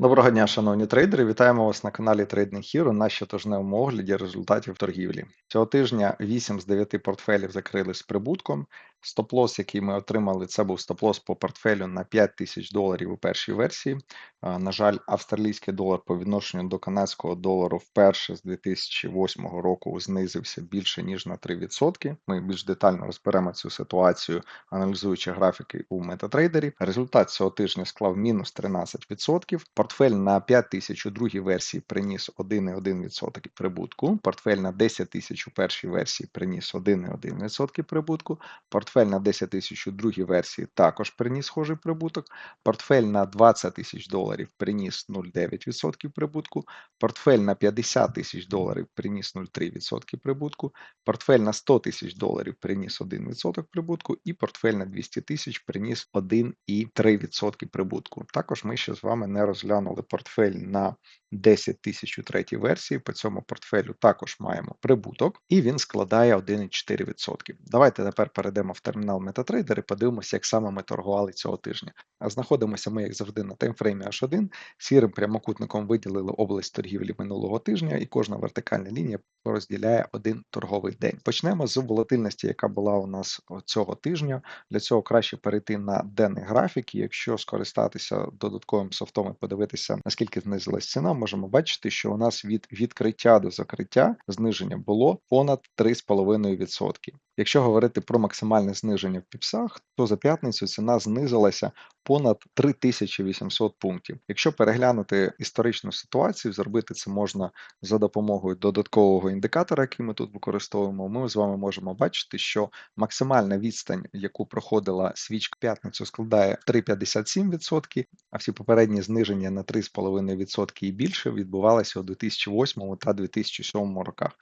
Доброго дня, шановні трейдери. Вітаємо вас на каналі Trading Hero на щотижневому огляді результатів торгівлі. Цього тижня 8 з 9 портфелів закрили з прибутком. Стоп-лос, який ми отримали, це був стоп-лос по портфелю на 5 тисяч доларів у першій версії. На жаль, австралійський долар по відношенню до канадського долару вперше з 2008 року знизився більше ніж на 3%. Ми більш детально розберемо цю ситуацію, аналізуючи графіки у MetaTrader. Результат цього тижня склав мінус 13%. Портфель на 5 тисяч у другій версії приніс 1,1% прибутку. Портфель на 10 тисяч у першій версії приніс 1,1% прибутку. Портфель на 10 тисяч у другій версії також приніс схожий прибуток. Портфель на 20 тисяч доларів приніс 0,9% прибутку. Портфель на 50 тисяч доларів приніс 0,3% прибутку. Портфель на 100 тисяч доларів приніс 1% прибутку. І портфель на 200 тисяч приніс 1,3% прибутку. Також ми ще з вами не розглянули портфель на 10 тисяч у третій версії. По цьому портфелю також маємо прибуток, і він складає 1,4%. Давайте тепер перейдемо в термінал MetaTrader і подивимося, як саме ми торгували цього тижня. А Знаходимося ми, як завжди, на таймфреймі H1. Сірим прямокутником виділили область торгівлі минулого тижня, і кожна вертикальна лінія розділяє один торговий день. Почнемо з волатильності, яка була у нас цього тижня. Для цього краще перейти на денний графік. І якщо скористатися додатковим софтом і подивитися, наскільки знизилась ціна, можемо бачити, що у нас від відкриття до закриття зниження було понад 3,5%. Якщо говорити про максимальне зниження в піпсах, то за п'ятницю ціна знизилася понад 3800 пунктів. Якщо переглянути історичну ситуацію, зробити це можна за допомогою додаткового індикатора, який ми тут використовуємо, ми з вами можемо бачити, що максимальна відстань, яку проходила свічка п'ятницю, складає 3,57%, а всі попередні зниження на 3,5% і більше відбувалися у 2008 та 2007 роках.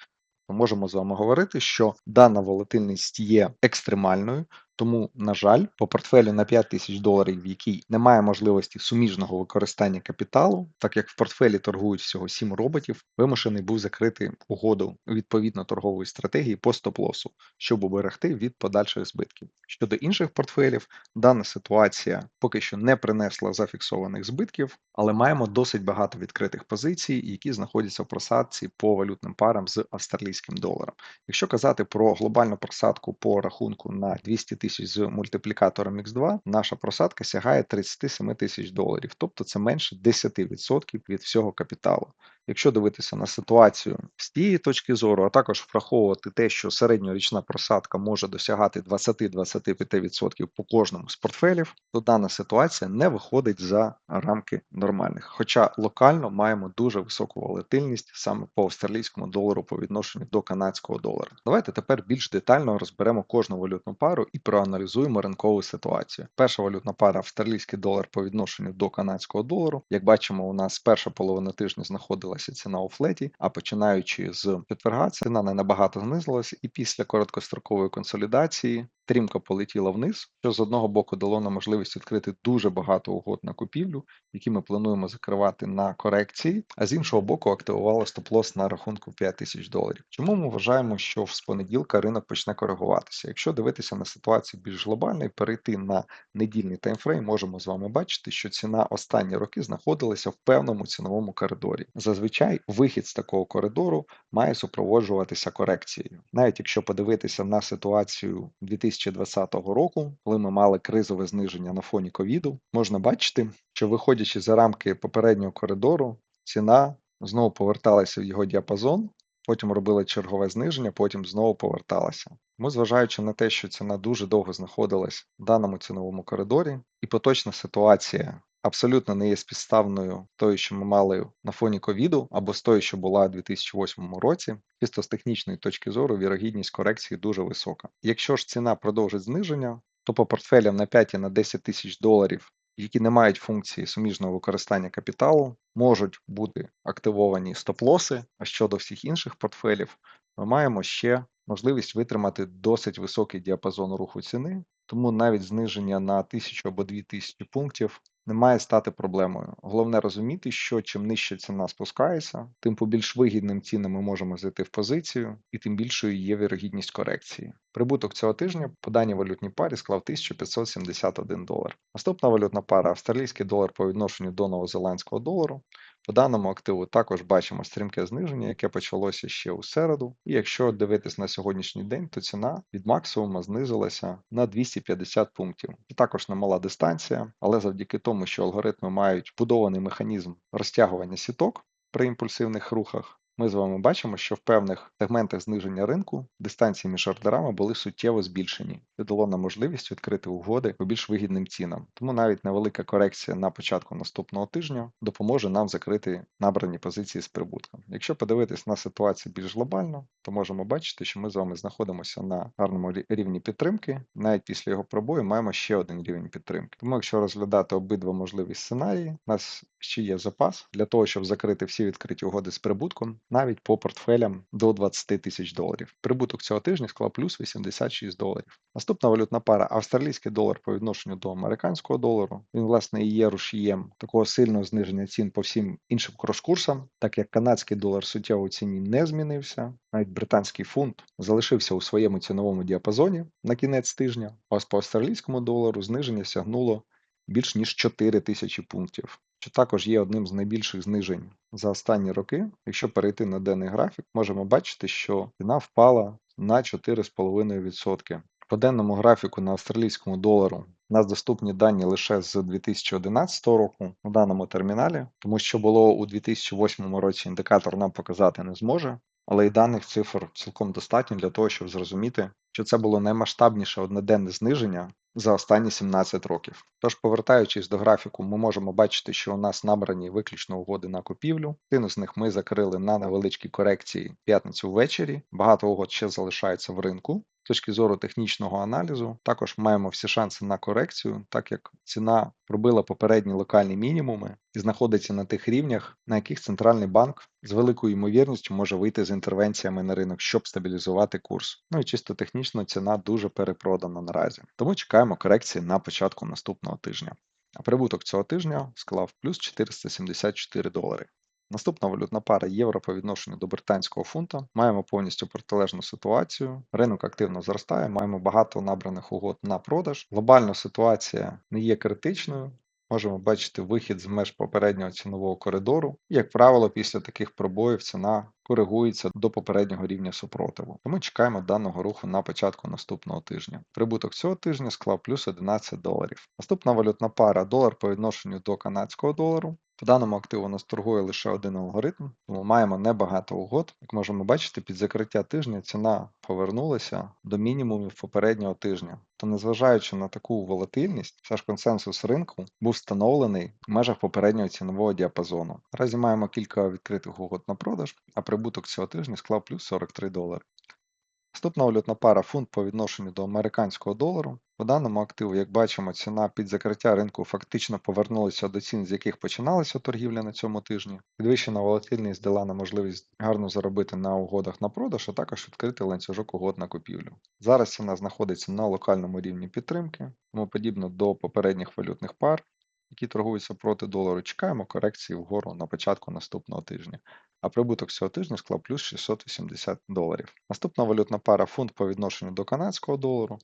Ми можемо з вами говорити, що дана волатильність є екстремальною, тому, на жаль, по портфелю на 5 тисяч доларів, в якій немає можливості суміжного використання капіталу, так як в портфелі торгують всього 7 роботів, вимушений був закрити угоду відповідно торгової стратегії по стоп-лосу, щоб уберегти від подальших збитків. Щодо інших портфелів, дана ситуація поки що не принесла зафіксованих збитків, але маємо досить багато відкритих позицій, які знаходяться в просадці по валютним парам з австралійським доларом. Якщо казати про глобальну просадку по рахунку на 200 тисяч з мультиплікатором X2, наша просадка сягає 37 тисяч доларів, тобто це менше 10% від всього капіталу. Якщо дивитися на ситуацію з тієї точки зору, а також враховувати те, що середньорічна просадка може досягати 20-25% по кожному з портфелів, то дана ситуація не виходить за рамки нормальних. Хоча локально маємо дуже високу волатильність саме по австралійському долару по відношенню до канадського долара. Давайте тепер більш детально розберемо кожну валютну пару і проаналізуємо ринкову ситуацію. Перша валютна пара австралійський долар по відношенню до канадського долару. Як бачимо, у нас перша половина тижня знаходилася ціна у флеті, а починаючи з четверга, ціна не набагато знизилась, і після короткострокової консолідації стрімко полетіла вниз, що з одного боку дало нам можливість відкрити дуже багато угод на купівлю, які ми плануємо закривати на корекції, а з іншого боку, активувала стоп-лос на рахунку 5 тисяч доларів. Чому ми вважаємо, що з понеділка ринок почне коригуватися? Якщо дивитися на ситуацію більш глобально і перейти на недільний таймфрейм, можемо з вами бачити, що ціна останні роки знаходилася в певному ціновому коридорі. Зазвичай вихід з такого коридору має супроводжуватися корекцією, навіть якщо подивитися на ситуацію 2000 2020 року, коли ми мали кризове зниження на фоні ковіду, можна бачити, що виходячи за рамки попереднього коридору, ціна знову поверталася в його діапазон, потім робила чергове зниження, потім знову поверталася. Ми, зважаючи на те, що ціна дуже довго знаходилась в даному ціновому коридорі, і поточна ситуація абсолютно не є співставною тою, що ми мали на фоні ковіду, або з тою, що була у 2008 році. Чисто з технічної точки зору, вірогідність корекції дуже висока. Якщо ж ціна продовжить зниження, то по портфелям на 5 і на 10 тисяч доларів, які не мають функції суміжного використання капіталу, можуть бути активовані стоп-лоси, а щодо всіх інших портфелів, ми маємо ще можливість витримати досить високий діапазон руху ціни, тому навіть зниження на 1000 або 2000 пунктів не має стати проблемою. Головне розуміти, що чим нижче ціна спускається, тим по більш вигідним цінам ми можемо зайти в позицію, і тим більшою є вірогідність корекції. Прибуток цього тижня по даній валютній парі склав 1571 долар. Наступна валютна пара австралійський долар по відношенню до новозеландського долару. По даному активу також бачимо стрімке зниження, яке почалося ще у середу. І якщо дивитись на сьогоднішній день, то ціна від максимума знизилася на 250 пунктів. Це також немала дистанція, але завдяки тому, що алгоритми мають вбудований механізм розтягування сіток при імпульсивних рухах, ми з вами бачимо, що в певних сегментах зниження ринку дистанції між ордерами були суттєво збільшені. Це дало нам можливість відкрити угоди по більш вигідним цінам. Тому навіть невелика корекція на початку наступного тижня допоможе нам закрити набрані позиції з прибутком. Якщо подивитись на ситуацію більш глобально, то можемо бачити, що ми з вами знаходимося на гарному рівні підтримки. Навіть після його пробою маємо ще один рівень підтримки. Тому, якщо розглядати обидва можливі сценарії, нас ще є запас для того, щоб закрити всі відкриті угоди з прибутком навіть по портфелям до 20 тисяч доларів. Прибуток цього тижня склав плюс 86 доларів. Наступна валютна пара австралійський долар по відношенню до американського долару. Він, власне, і є рушієм такого сильного зниження цін по всім іншим крос-курсам, так як канадський долар суттєво у ціні не змінився. Навіть британський фунт залишився у своєму ціновому діапазоні на кінець тижня, ось по австралійському долару зниження сягнуло більш ніж 4 тисячі пунктів що також є одним з найбільших знижень за останні роки. Якщо перейти на денний графік, можемо бачити, що ціна впала на 4,5%. По денному графіку на австралійському долару у нас доступні дані лише з 2011 року у даному терміналі, тому що було у 2008 році індикатор нам показати не зможе, але і даних цифр цілком достатньо для того, щоб зрозуміти, що це було наймасштабніше одноденне зниження за останні 17 років. Тож, повертаючись до графіку, ми можемо бачити, що у нас набрані виключно угоди на купівлю. Тину з них ми закрили на невеличкій корекції п'ятницю ввечері. Багато угод ще залишається в ринку. Точки зору технічного аналізу, також маємо всі шанси на корекцію, так як ціна пробила попередні локальні мінімуми і знаходиться на тих рівнях, на яких центральний банк з великою ймовірністю може вийти з інтервенціями на ринок, щоб стабілізувати курс. Ну і чисто технічно ціна дуже перепродана наразі. Тому чекаємо корекції на початку наступного тижня. А прибуток цього тижня склав плюс 474 долари. Наступна валютна пара євро по відношенню до британського фунта. Маємо повністю протилежну ситуацію. Ринок активно зростає, маємо багато набраних угод на продаж. Глобальна ситуація не є критичною. Можемо бачити вихід з меж попереднього цінового коридору. Як правило, після таких пробоїв ціна коригується до попереднього рівня супротиву. Тому чекаємо даного руху на початку наступного тижня. Прибуток цього тижня склав плюс 11 доларів. Наступна валютна пара долар по відношенню до канадського долару. По даному активу нас торгує лише один алгоритм, тому маємо небагато угод. Як можемо бачити, під закриття тижня ціна повернулася до мінімумів попереднього тижня. То незважаючи на таку волатильність, все ж консенсус ринку був встановлений в межах попереднього цінового діапазону. Наразі маємо кілька відкритих угод на продаж, а прибуток цього тижня склав плюс 43 долари. Наступна валютна пара фунт по відношенню до американського долару. По даному активу, як бачимо, ціна під закриття ринку фактично повернулася до цін, з яких починалася торгівля на цьому тижні. Підвищена волатильність дала нам можливість гарно заробити на угодах на продаж, а також відкрити ланцюжок угод на купівлю. Зараз ціна знаходиться на локальному рівні підтримки, тому подібно до попередніх валютних пар, які торгуються проти долару, чекаємо корекції вгору на початку наступного тижня. А прибуток цього тижня склав плюс 680 доларів. Наступна валютна пара фунт по відношенню до канадського долару.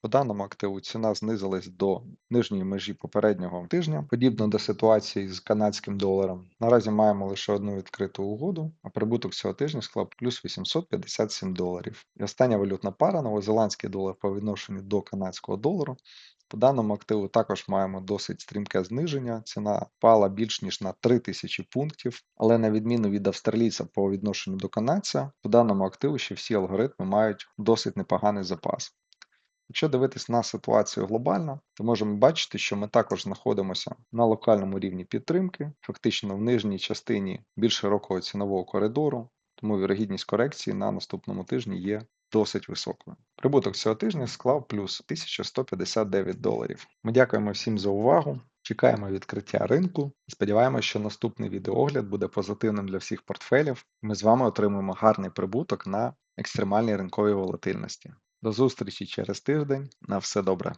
По даному активу ціна знизилась до нижньої межі попереднього тижня, подібно до ситуації з канадським доларом. Наразі маємо лише одну відкриту угоду, а прибуток цього тижня склав плюс 857 доларів. І остання валютна пара новозеландський долар по відношенню до канадського долару по даному активу також маємо досить стрімке зниження. Ціна впала більш ніж на 3000 пунктів, але на відміну від австралійця по відношенню до канадця, по даному активу ще всі алгоритми мають досить непоганий запас. Якщо дивитись на ситуацію глобально, то можемо бачити, що ми також знаходимося на локальному рівні підтримки, фактично в нижній частині більш широкого цінового коридору, тому вірогідність корекції на наступному тижні є досить високою. Прибуток цього тижня склав плюс 1159 доларів. Ми дякуємо всім за увагу. Чекаємо відкриття ринку і сподіваємося, що наступний відеоогляд буде позитивним для всіх портфелів. Ми з вами отримаємо гарний прибуток на екстремальній ринковій волатильності. До зустрічі через тиждень. На все добре.